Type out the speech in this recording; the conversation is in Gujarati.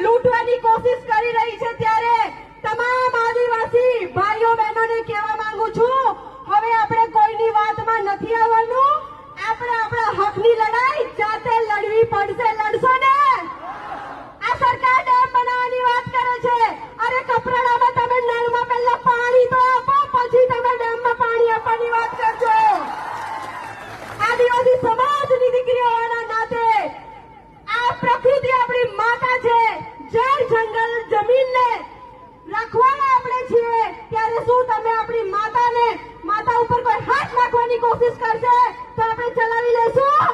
લૂંટવાની કોશિશ કરી રહી છે ત્યારે તમામ આદિવાસી ભાઈઓ બહેનોને કહેવા માંગુ છું હવે આપણે કોઈની વાતમાં નથી આવવાનું આપણે આપણા હકની જંગલ જમીનને રાખવાના આપણે છીએ, ત્યારે શું તમે આપણી માતાને માતા ઉપર કોઈ હાથ નાખવાની કોશિશ કરશે? તો આપણે ચલાવી લેશું